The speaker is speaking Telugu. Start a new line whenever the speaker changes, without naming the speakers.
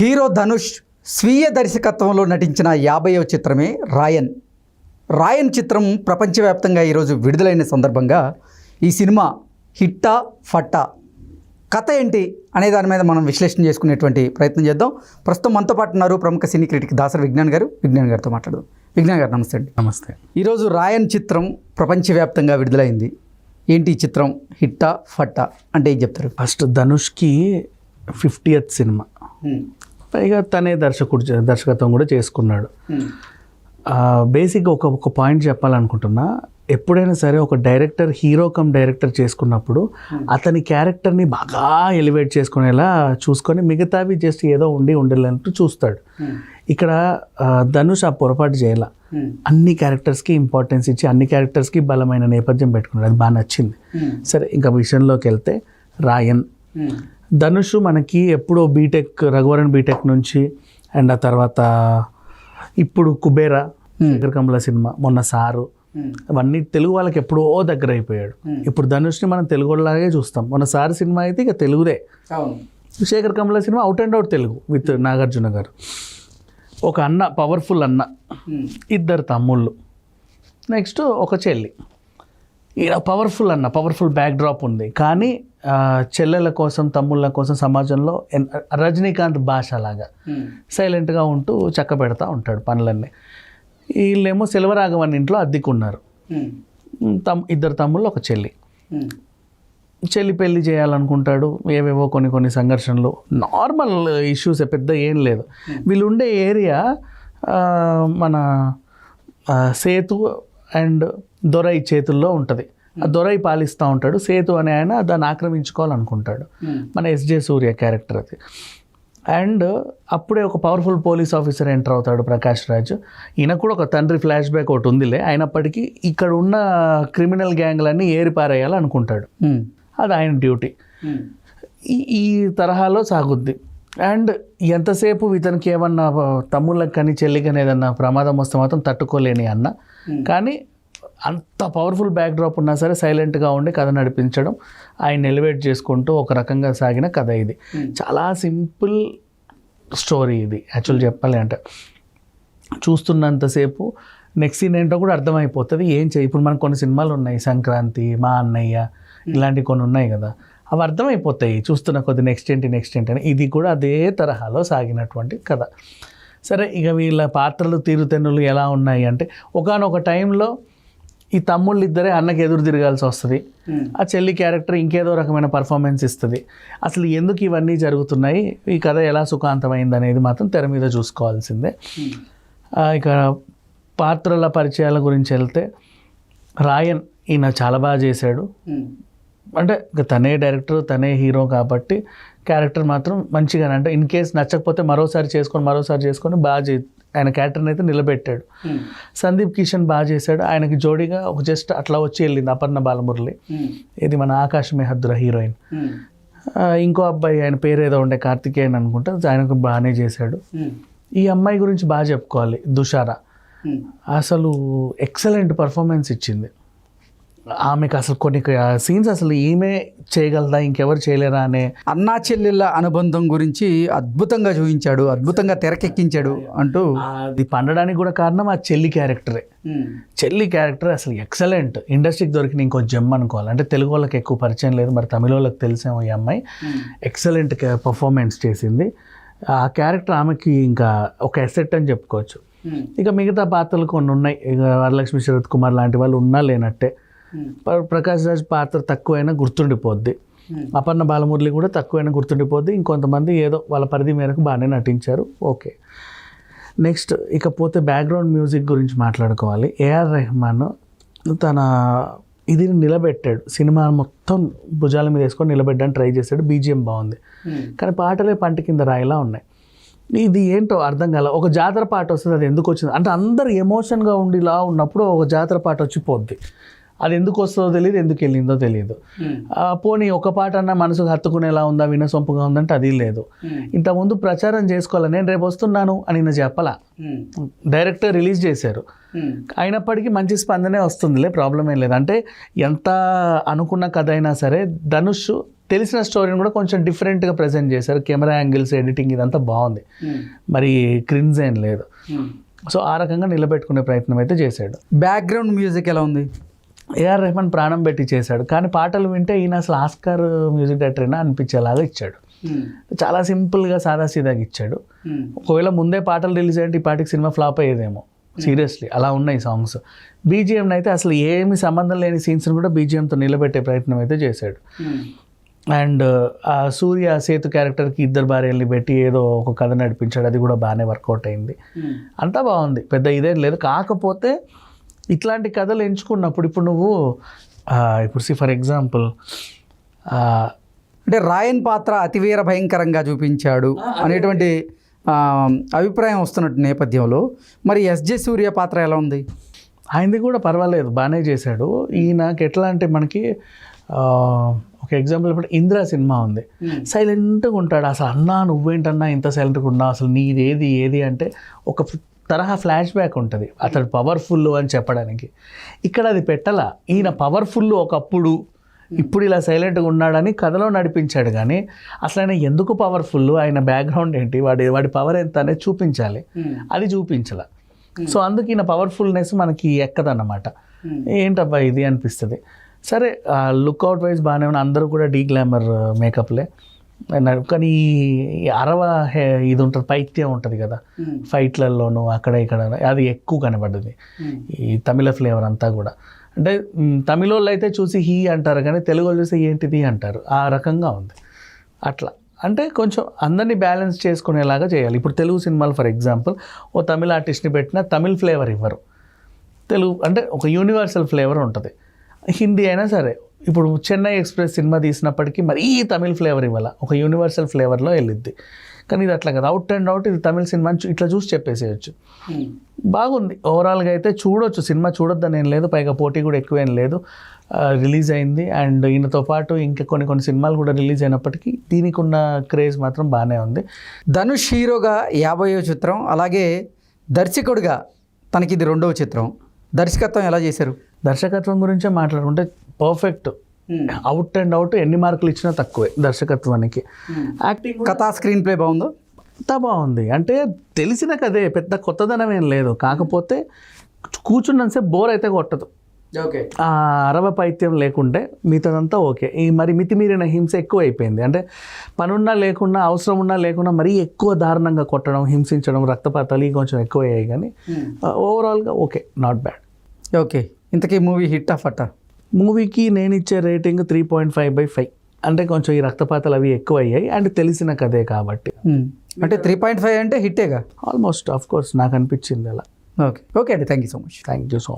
హీరో ధనుష్ స్వీయ దర్శకత్వంలో నటించిన యాభైవ చిత్రమే రాయన్. రాయన్ చిత్రం ప్రపంచవ్యాప్తంగా ఈరోజు విడుదలైన సందర్భంగా ఈ సినిమా హిట్టా ఫట్టా. కథ ఏంటి అనే దాని మీద మనం విశ్లేషణ చేసుకునేటువంటి ప్రయత్నం చేద్దాం. ప్రస్తుతం మనతో పాటు ఉన్నారు ప్రముఖ సినీ క్రిటిక్ దాసరి విజ్ఞాన్ గారు. విజ్ఞాన్ గారితో మాట్లాడదాం. విజ్ఞాన్ గారు నమస్తే అండి.
నమస్తే.
ఈరోజు రాయన్ చిత్రం ప్రపంచవ్యాప్తంగా విడుదలైంది. ఏంటి ఈ చిత్రం? హిట్టా ఫట్టా అంటే ఏం చెప్తారు?
ఫస్ట్ ధనుష్కి ఫిఫ్టీయత్ సినిమా. పైగా తనే దర్శకుడు దర్శకత్వం కూడా చేసుకున్నాడు. బేసిక్గా ఒక ఒక పాయింట్ చెప్పాలనుకుంటున్నా ఎప్పుడైనా సరే ఒక డైరెక్టర్ హీరో కమ్ డైరెక్టర్ చేసుకున్నప్పుడు అతని క్యారెక్టర్ని బాగా ఎలివేట్ చేసుకునేలా చూసుకొని మిగతావి జస్ట్ ఏదో ఉండి ఉండేలంటూ చూస్తాడు. ఇక్కడ ధనుష్ ఆ పొరపాటు చేయాల. అన్ని క్యారెక్టర్స్కి ఇంపార్టెన్స్ ఇచ్చి అన్ని క్యారెక్టర్స్కి బలమైన నేపథ్యం పెట్టుకున్నాడు. అది బాగా నచ్చింది. సరే ఇంకా విషయంలోకి వెళ్తే రాయన్. ధనుష్ మనకి ఎప్పుడో బీటెక్ రఘువరన్ బీటెక్ నుంచి అండ్ ఆ తర్వాత ఇప్పుడు కుబేరా శేఖర్ కమల సినిమా మొన్న సారు. అవన్నీ తెలుగు వాళ్ళకి ఎప్పుడో దగ్గర అయిపోయాడు ఇప్పుడు ధనుష్ని మనం తెలుగు వాళ్ళలాగే చూస్తాం. మొన్న సారు సినిమా అయితే ఇక తెలుగుదే. Sekhar Kammula cinema out and out Telugu with Nagarjuna garu. ఒక అన్న పవర్ఫుల్ అన్న. ఇద్దరు తమ్ముళ్ళు. నెక్స్ట్ ఒక చెల్లి. ఈడ పవర్ఫుల్ అన్న పవర్ఫుల్ బ్యాక్ డ్రాప్ ఉంది. కానీ చెల్లెల కోసం తమ్ముళ్ళ కోసం సమాజంలో ఎన్- రజనీకాంత్ భాష లాగా సైలెంట్గా ఉంటూ చక్క పెడతా ఉంటాడు పనులన్నీ. వీళ్ళేమో సెల్వరాఘవన్ ఇంట్లో అద్దెకున్నారు. తమ్ ఇద్దరు తమ్ముళ్ళు ఒక చెల్లి. చెల్లి పెళ్ళి చేయాలనుకుంటాడు ఏవేవో కొన్ని కొన్ని సంఘర్షణలు. నార్మల్ ఇష్యూస్ పెద్ద ఏం లేదు. వీళ్ళు ఉండే ఏరియా మన సేతు అండ్ దొరై చేతుల్లో ఉంటుంది. ఆ దొరై పాలిస్తూ ఉంటాడు. సేతు అనే ఆయన దాన్ని ఆక్రమించుకోవాలనుకుంటాడు. మన ఎస్జే సూర్య క్యారెక్టర్ అది. అండ్ అప్పుడే ఒక పవర్ఫుల్ పోలీస్ ఆఫీసర్ ఎంటర్ అవుతాడు ప్రకాష్ రాజ్. ఈయన కూడా ఒక తండ్రి ఫ్లాష్ బ్యాక్ ఒకటి ఉందిలే. అయినప్పటికీ ఇక్కడ ఉన్న క్రిమినల్ గ్యాంగ్లన్నీ ఏరిపారేయాలనుకుంటాడు. అది ఆయన డ్యూటీ. ఈ ఈ తరహాలో సాగుద్ది. అండ్ ఎంతసేపు ఇతనికి ఏమన్నా తమ్ముళ్ళకి కానీ చెల్లికి ఏదన్నా ప్రమాదం వస్తే మాత్రం తట్టుకోలేని అన్న. కానీ అంత పవర్ఫుల్ బ్యాక్ డ్రాప్ ఉన్నా సరే సైలెంట్గా ఉండి కథ నడిపించడం ఆయన ఎలివేట్ చేసుకుంటూ ఒక రకంగా సాగిన కథ ఇది. చాలా సింపుల్ స్టోరీ ఇది యాక్చువల్ చెప్పాలి అంటే. చూస్తున్నంతసేపు నెక్స్ట్ సీన్ ఏంటో కూడా అర్థమైపోతుంది. ఏం చేయి ఇప్పుడు మనకు కొన్ని సినిమాలు ఉన్నాయి సంక్రాంతి మా అన్నయ్య ఇలాంటివి కొన్ని ఉన్నాయి కదా. అవి అర్థమైపోతాయి. చూస్తున్న కొద్ది నెక్స్ట్ ఏంటి నెక్స్ట్ ఏంటి అని. ఇది కూడా అదే తరహాలో సాగినటువంటి కథ. సరే ఇక వీళ్ళ పాత్రలు తీరుతెన్నులు ఎలా ఉన్నాయి అంటే ఒకానొక టైంలో ఈ తమ్ముళ్ళు ఇద్దరే అన్నకి ఎదురు తిరగాల్సి వస్తుంది. ఆ చెల్లి క్యారెక్టర్ ఇంకేదో రకమైన పర్ఫార్మెన్స్ ఇస్తుంది. అసలు ఎందుకు ఇవన్నీ జరుగుతున్నాయి? ఈ కథ ఎలా సుఖాంతమైంది అనేది మాత్రం తెర మీద చూసుకోవాల్సిందే. ఇక పాత్రల పరిచయాల గురించి వెళ్తే రాయన్ ఈయన చాలా బాగా చేశాడు. అంటే తనే డైరెక్టర్ తనే హీరో కాబట్టి క్యారెక్టర్ మాత్రం మంచిగానే అంటే ఇన్ కేస్ నచ్చకపోతే మరోసారి చేసుకొని మరోసారి చేసుకొని బాగా చే ఆయన క్యారెక్టర్ని అయితే నిలబెట్టాడు. సందీప్ కిషన్ బాగా చేశాడు. ఆయనకి జోడీగా ఒక జస్ట్ అట్లా వచ్చి వెళ్ళింది అపర్ణ బాలమురళి. ఇది మన ఆకాశ మెహద్దుర హీరోయిన్ ఆ, ఇంకో అబ్బాయి ఆయన పేరు ఏదో ఉండే కార్తికేయన్ అనుకుంటా ఆయనకు బాగానే చేశాడు. ఈ అమ్మాయి గురించి బాగా చెప్పుకోవాలి దుషారా. అసలు ఎక్సలెంట్ పర్ఫార్మెన్స్ ఇచ్చింది. ఆమెకు అసలు కొన్ని సీన్స్ అసలు ఈమె చేయగలదా ఇంకెవరు చేయలేరా అనే
అన్నా చెల్లెళ్ళ అనుబంధం గురించి అద్భుతంగా చూపించాడు అద్భుతంగా తెరకెక్కించాడు అంటూ
అది పండడానికి కూడా కారణం ఆ చెల్లి క్యారెక్టరే. చెల్లి క్యారెక్టర్ అసలు ఎక్సలెంట్. ఇండస్ట్రీకి దొరికిన ఇంకో జెమ్ అనుకోవాలి. అంటే తెలుగు వాళ్ళకి ఎక్కువ పరిచయం లేదు మరి తమిళ వాళ్ళకి తెలిసేమో ఈ అమ్మాయి. ఎక్సలెంట్ పర్ఫార్మెన్స్ చేసింది. ఆ క్యారెక్టర్ ఆమెకి ఇంకా ఒక ఎసెట్ అని చెప్పుకోవచ్చు. ఇక మిగతా పాత్రలు కొన్ని ఉన్నాయి. ఇక వరలక్ష్మి శరత్ కుమార్ లాంటి వాళ్ళు ఉన్నా లేనట్టే. ప్రకాష్ రాజ్ పాత్ర తక్కువైనా గుర్తుండిపోద్ది. అపర్ణ బాలమురళి కూడా తక్కువైనా గుర్తుండిపోద్ది. ఇంకొంతమంది ఏదో వాళ్ళ పరిధి మేరకు బాగానే నటించారు. ఓకే. నెక్స్ట్ ఇకపోతే బ్యాక్గ్రౌండ్ మ్యూజిక్ గురించి మాట్లాడుకోవాలి. ఏఆర్ రెహమాన్ తన ఇది నిలబెట్టాడు. సినిమా మొత్తం భుజాల మీద వేసుకొని నిలబెట్టడానికి ట్రై చేశాడు. బీజిఎం బాగుంది. కానీ పాటలే పంట కింద రాయిలా ఉన్నాయి. ఇది ఏంటో అర్థం కాల ఒక జాతర పాట వస్తుంది అది ఎందుకు వచ్చింది? అంటే అందరు ఎమోషన్గా ఉండిలా ఉన్నప్పుడు ఒక జాతర పాట వచ్చి పోద్ది అది ఎందుకు వస్తుందో తెలియదు ఎందుకు వెళ్ళిందో తెలియదు ఆ, పోనీ ఒక పాట అన్న మనసుకు హత్తుకునేలా ఉందా వినసొంపుగా ఉందంటే అది లేదు. ఇంతకుముందు ప్రచారం చేసుకోవాలి నేను రేపు వస్తున్నాను అని నేను చెప్పలా? డైరెక్టర్ రిలీజ్ చేశారు. అయినప్పటికీ మంచి స్పందనే వస్తుందిలే ప్రాబ్లం ఏం లేదు. అంటే ఎంత అనుకున్న కథ అయినా సరే ధనుష్ తెలిసిన స్టోరీని కూడా కొంచెం డిఫరెంట్గా ప్రజెంట్ చేశారు. కెమెరా యాంగిల్స్ ఎడిటింగ్ ఇదంతా బాగుంది. మరి క్రిన్స్ ఏం లేదు. సో ఆ రకంగా నిలబెట్టుకునే ప్రయత్నం అయితే చేశాడు.
బ్యాక్గ్రౌండ్ మ్యూజిక్ ఎలా ఉంది?
ఏఆర్ రెహమాన్ ప్రాణం పెట్టి చేశాడు. కానీ పాటలు వింటే ఈయన అసలు ఆస్కార్ మ్యూజిక్ డైరెక్టర్నా అనిపించేలాగా ఇచ్చాడు. చాలా సింపుల్గా సాదాసీదాగా ఇచ్చాడు. ఒకవేళ ముందే పాటలు రిలీజ్ అయ్యంటే ఈ పాటికి సినిమా ఫ్లాప్ అయ్యేదేమో. సీరియస్లీ అలా ఉన్నాయి సాంగ్స్. బీజిఎం అయితే అసలు ఏమి సంబంధం లేని సీన్స్ని కూడా బీజిఎంతో నిలబెట్టే ప్రయత్నం అయితే చేశాడు. అండ్ ఆ సూర్య సేతు క్యారెక్టర్కి ఇద్దరు భార్యల్ని పెట్టి ఏదో ఒక కథ నడిపించాడు. అది కూడా బాగానే వర్కౌట్ అయింది. అంతా బాగుంది. పెద్ద ఇదేం లేదు. కాకపోతే ఇట్లాంటి కథలు ఎంచుకున్నప్పుడు ఇప్పుడు నువ్వు ఇప్పుడు సి ఫర్ ఎగ్జాంపుల్
అంటే రాయన్ పాత్ర అతివీర భయంకరంగా చూపించాడు అనేటువంటి అభిప్రాయం వస్తున్నట్టు నేపథ్యంలో మరి ఎస్జే సూర్య పాత్ర ఎలా ఉంది?
ఆయనది కూడా పర్వాలేదు బాగానే చేశాడు. ఈయనకి ఎట్లా అంటే మనకి ఒక ఎగ్జాంపుల్ ఇప్పుడు ఇంద్ర సినిమా ఉంది. సైలెంట్గా ఉంటాడు. అసలు అన్నా నువ్వేంటన్నా ఇంత సైలెంట్గా ఉన్నావు అసలు నీది ఏది ఏది అంటే ఒక తరహా ఫ్లాష్ బ్యాక్ ఉంటుంది. అతడు పవర్ఫుల్ అని చెప్పడానికి. ఇక్కడ అది పెట్టాల? ఈయన పవర్ఫుల్ ఒకప్పుడు ఇప్పుడు ఇలా సైలెంట్గా ఉన్నాడని కథలో నడిపించాడు కానీ అసలు ఆయన ఎందుకు పవర్ఫుల్ ఆయన బ్యాక్గ్రౌండ్ ఏంటి? వాడి వాడి పవర్ ఎంత అనేది చూపించాలి. అది చూపించాల. సో అందుకు ఈయన పవర్ఫుల్నెస్ మనకి ఎక్కదన్నమాట. ఏంటబ్బా ఇది అనిపిస్తుంది. సరే లుక్అవుట్ వైజ్ బాగానే ఉన్న. అందరూ కూడా డీ గ్లామర్ మేకప్లే కానీ ఈ అరవ హే ఇది ఉంటుంది పైత్యం ఉంటుంది కదా. ఫైట్లలోనూ అక్కడ ఇక్కడ అది ఎక్కువ కనబడ్డది. ఈ తమిళ ఫ్లేవర్ అంతా కూడా. అంటే తమిళ వాళ్ళు అయితే చూసి హీ అంటారు కానీ తెలుగు వాళ్ళు చూసి ఏంటిది అంటారు. ఆ రకంగా ఉంది. అట్లా. అంటే కొంచెం అందరినీ బ్యాలెన్స్ చేసుకునేలాగా చేయాలి. ఇప్పుడు తెలుగు సినిమాలు ఫర్ ఎగ్జాంపుల్ ఓ తమిళ ఆర్టిస్ట్ని పెట్టినా తమిళ్ ఫ్లేవర్ ఇవ్వరు. తెలుగు అంటే ఒక యూనివర్సల్ ఫ్లేవర్ ఉంటుంది. హిందీ అయినా సరే. ఇప్పుడు చెన్నై ఎక్స్ప్రెస్ సినిమా తీసినప్పటికీ మరీ తమిళ్ ఫ్లేవర్ ఇవ్వాల. ఒక యూనివర్సల్ ఫ్లేవర్లో వెళ్ళిద్ది. కానీ ఇది అట్లా కదా. అవుట్ అండ్ అవుట్ ఇది తమిళ సినిమా ఇట్లా చూసి చెప్పేసేయచ్చు. బాగుంది. ఓవరాల్గా అయితే చూడొచ్చు. సినిమా చూడొద్దని ఏం లేదు. పైగా పోటీ కూడా ఎక్కువేం లేదు. రిలీజ్ అయింది. అండ్ ఈయనతో పాటు ఇంకా కొన్ని కొన్ని సినిమాలు కూడా రిలీజ్ అయినప్పటికీ దీనికి ఉన్న క్రేజ్ మాత్రం బాగానే ఉంది.
ధనుష్ హీరోగా యాభైవ చిత్రం అలాగే దర్శకుడిగా తనకి ఇది రెండవ చిత్రం. దర్శకత్వం ఎలా చేశారు?
దర్శకత్వం గురించే మాట్లాడుకుంటే పర్ఫెక్ట్ అవుట్ అండ్ అవుట్ ఎన్ని మార్కులు ఇచ్చినా తక్కువే దర్శకత్వానికి. యాక్టింగ్
కథా స్క్రీన్ ప్లే బాగుందో?
అంతా బాగుంది. అంటే తెలిసిన కదే పెద్ద కొత్తదనం ఏం లేదు. కాకపోతే కూర్చున్నంతసేపు బోర్ అయితే కొట్టదు.
ఓకే
ఆ అరవ పైత్యం లేకుంటే మిగతాదంతా ఓకే ఈ మరి మితిమీరిన హింస ఎక్కువ అయిపోయింది. అంటే పనున్నా లేకున్నా అవసరం ఉన్నా లేకున్నా మరీ ఎక్కువ దారుణంగా కొట్టడం హింసించడం రక్తపాతాలు ఇవి కొంచెం ఎక్కువ అయ్యాయి కానీ ఓవరాల్గా ఓకే నాట్ బ్యాడ్
ఓకే ఇంతకీ మూవీ హిట్ ఆఫ్ అట్ట?
మూవీకి నేను ఇచ్చే rating three point five by five. అంటే కొంచెం ఈ రక్తపాతాలు అవి ఎక్కువ అయ్యాయి అండ్ తెలిసిన కదే కాబట్టి.
అంటే త్రీ పాయింట్ ఫైవ్ అంటే హిట్టేగా?
ఆల్మోస్ట్ ఆఫ్ కోర్స్ నాకు అనిపించింది అలా.
ఓకే. ఓకే అండి. Thank you so much.
Thank you so